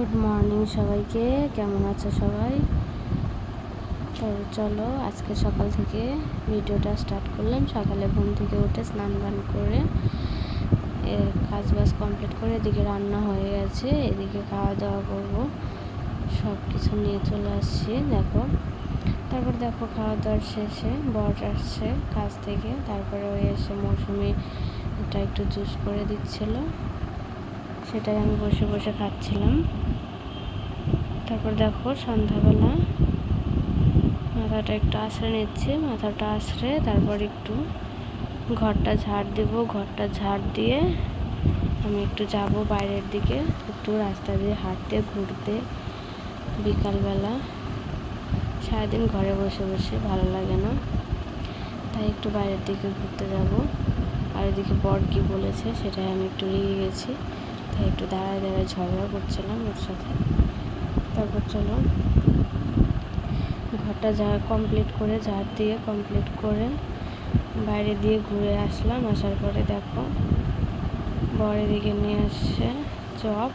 Good morning সবাইকে। কেমন আছো সবাই? তো চলো, আজকে সকাল থেকে ভিডিওটা স্টার্ট করলাম। সকালে ঘুম থেকে উঠে স্নান বান করে কাজ বাজ কমপ্লিট করে এদিকে রান্না হয়ে গেছে। এদিকে খাওয়া দাওয়া করব। সব কিছু নিয়ে চলে আসছি, দেখো। তারপর দেখো খাওয়া দাওয়ার শেষে বর আসছে কাজ থেকে। তারপরে ওই এসে মৌসুমি এটা একটু জুস করে দিচ্ছিল। সেটাই আমি বসে বসে খাচ্ছিলাম। তারপর দেখো সন্ধ্যাবেলা মাথাটা একটু আশ্রে নিচ্ছি, মাথাটা আশ্রে তারপর একটু ঘরটা ঝাড় দেব, ঘরটা ঝাড় দিয়ে আমি একটু যাব বাইরের দিকে, একটু রাস্তা দিয়ে হাঁটতে, ঘুরতে বিকালবেলা। সারাদিন ঘরে বসে বসে ভালো লাগে না। তাই একটু বাইরের দিকে ঘুরতে যাব। আর এদিকে বর কী বলেছে সেটাই আমি একটু রেগে গেছি। তাই একটু দাঁড়ায় দাঁড়ায় ঝগড়া করছিলাম ওর সাথে। তারপর চলো, ঘরটা যা কমপ্লিট করে, ঝাড় দিয়ে কমপ্লিট করে বাইরে দিয়ে ঘুরে আসলাম। আসার পরে দেখো বরের দিকে নিয়ে আসছে চপ।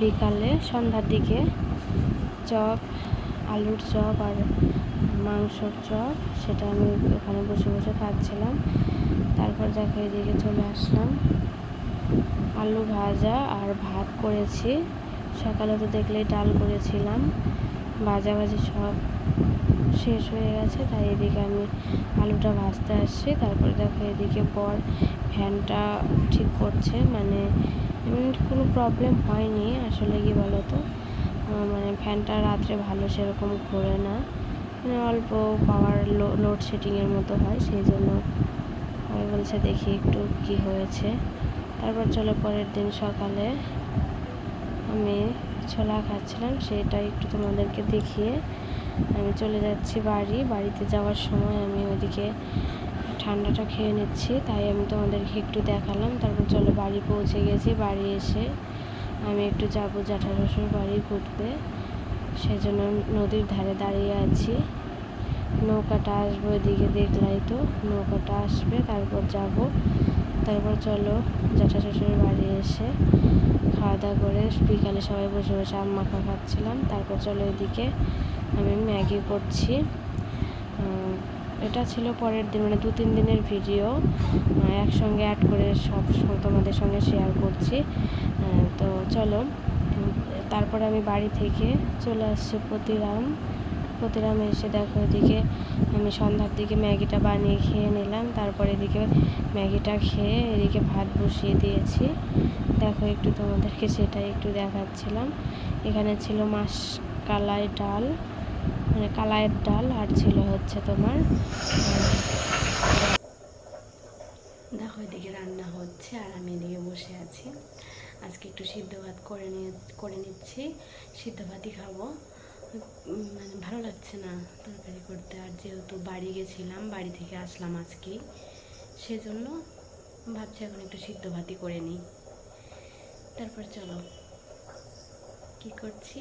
বিকালে সন্ধ্যার দিকে চপ, আলুর চপ আর মাংসর চপ, সেটা আমি ওখানে বসে বসে খাচ্ছিলাম। তারপর দেখো এদিকে চলে আসলাম। আলু ভাজা আর ভাত করেছি। সকালে তো দেখলেই ডাল করেছিলাম। ভাজাভাজি সব শেষ হয়ে গেছে, তাই এদিকে আমি আলুটা ভাজতে আসছি। তারপরে দেখো এদিকে পর ফ্যানটা ঠিক করছে মানে কোনো প্রবলেম হয়নি। আসলে কি বলতো? মানে ফ্যানটা রাত্রে ভালো সেরকম ঘোরে না। মানে অল্প পাওয়ার লোডশেডিংয়ের মতো হয়, সেই জন্য আমি বলছে দেখি একটু কি হয়েছে। তারপর চলো পরের দিন সকালে আমি ছোলা খাচ্ছিলাম, সেটা একটু তোমাদেরকে দেখিয়ে আমি চলে যাচ্ছি বাড়ি। বাড়িতে যাওয়ার সময় আমি ওইদিকে ঠান্ডাটা খেয়ে নিচ্ছি, তাই আমি তোমাদেরকে একটু দেখালাম। তারপর চলো বাড়ি পৌঁছে গেছি। বাড়ি এসে আমি একটু যাব জ্যাঠা শ্বশুর বাড়ি ঘুরতে। সেজন্য নদীর ধারে দাঁড়িয়ে আছি। নৌকাটা আসব ওইদিকে দেখলাই তো, নৌকাটা আসবে, তারপর যাব। তারপর চলো, জ্যাঠা শ্বশুরের বাড়ি এসে খাওয়া দাওয়া করে বিকালে সবাই বসে বসে আম মাখা খাচ্ছিলাম। তারপর চলো এদিকে আমি ম্যাগি করছি। এটা ছিল পরের দিন মানে দু তিন দিনের ভিডিও। একসঙ্গে অ্যাড করে সব তোমাদের সঙ্গে শেয়ার করছি। তো চলো তারপরে আমি বাড়ি থেকে চলে আসছি প্রতিরাম। প্রতিরাম এসে দেখো এদিকে আমি সন্ধ্যার দিকে ম্যাগিটা বানিয়ে খেয়ে নিলাম, তারপরে এদিকে ম্যাগিটা খেয়ে এদিকে ভাত বসিয়ে দিয়েছি। দেখো একটু তোমাদেরকে সেটাই একটু দেখাচ্ছিলাম। এখানে ছিল মাছ কালাই ডাল মানে কালাইয়ের ডাল আর ছিল হচ্ছে তোমার, দেখো এদিকে রান্না হচ্ছে আর আমি এদিকে বসে আছি। আজকে একটু সিদ্ধ ভাত করে নিয়ে, করে নিচ্ছি। সিদ্ধ ভাতই খাব। মানে ভালো লাগছে না তরকারি করতে। আর যেহেতু বাড়ি গেছিলাম, বাড়ি থেকে আসলাম আজকে, সেজন্য ভাবছি এখন একটু সিদ্ধ ভাতি করে নিই। তারপর চলো, কি করছি?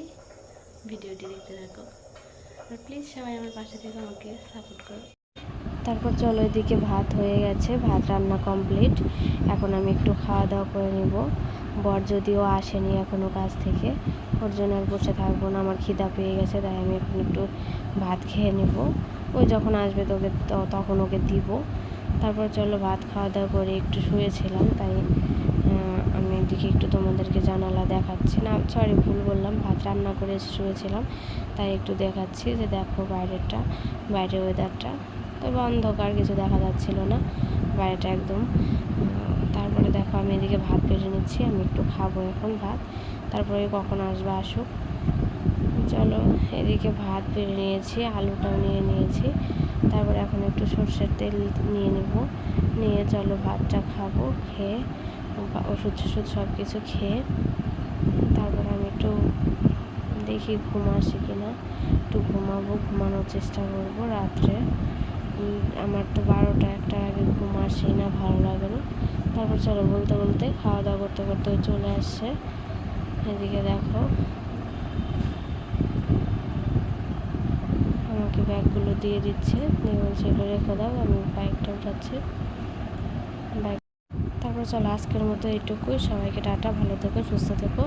ভিডিওটি দেখতে থাকো। আর প্লিজ সবাই আমার পাশে থেকে আমাকে সাপোর্ট করো। তারপর চলো এদিকে ভাত হয়ে গেছে, ভাত রান্না কমপ্লিট এখন আমি একটু খাওয়া দাওয়া করে নিব। বর যদিও আসেনি এখনও কাজ থেকে, ওর জন্য আর বসে থাকব না, আমার খিদা পেয়ে গেছে, তাই আমি এখন একটু ভাত খেয়ে নেব। ওই যখন আসবে তোকে তখন ওকে দিব। তারপর চলো ভাত খাওয়া দাওয়া করে একটু শুয়েছিলাম, তাই এদিকে একটু তোমাদেরকে জানালা দেখাচ্ছি। না সরি ভুল বললাম, ভাত রান্না করে শুয়েছিলাম, তাই একটু দেখাচ্ছি যে দেখো বাইরেরটা বাইরের ওয়েদারটা তবে অন্ধকার, কিছু দেখা যাচ্ছিল না, বাইরেটা একদম। তারপরে দেখো, আমি এদিকে ভাত বেড়ে নিচ্ছি, আমি একটু খাব এখন ভাত। তারপরে কখন আসবে আসুক। চলো, এদিকে ভাত বেড়ে নিয়েছি, আলুটাও নিয়ে নিয়েছি। তারপরে এখন একটু সর্ষের তেল নিয়ে নেব। নিয়ে চলো ভাতটা খাব, খেয়ে ওষুধ টষুধ সব কিছু খেয়ে তারপর আমি একটু দেখি ঘুম আসে কিনা। একটু ঘুমাবো, ঘুমানোর চেষ্টা করব রাত্রে। আমার তো বারোটা, একটার আগে ঘুম আসেই না, ভালো লাগে না। তারপর চলো বলতে বলতে খাওয়া দাওয়া করতে করতে চলে আসছে। এদিকে দেখো। আমাকে ব্যাগগুলো দিয়ে দিচ্ছে। দিয়ে বলছে এগুলো রেখে দাও, আমি বাইকটা উঠাচ্ছি। চলো আজকের মতো এইটুকুই। সবাইকে টাটা ভালো থেকো সুস্থ থেকো।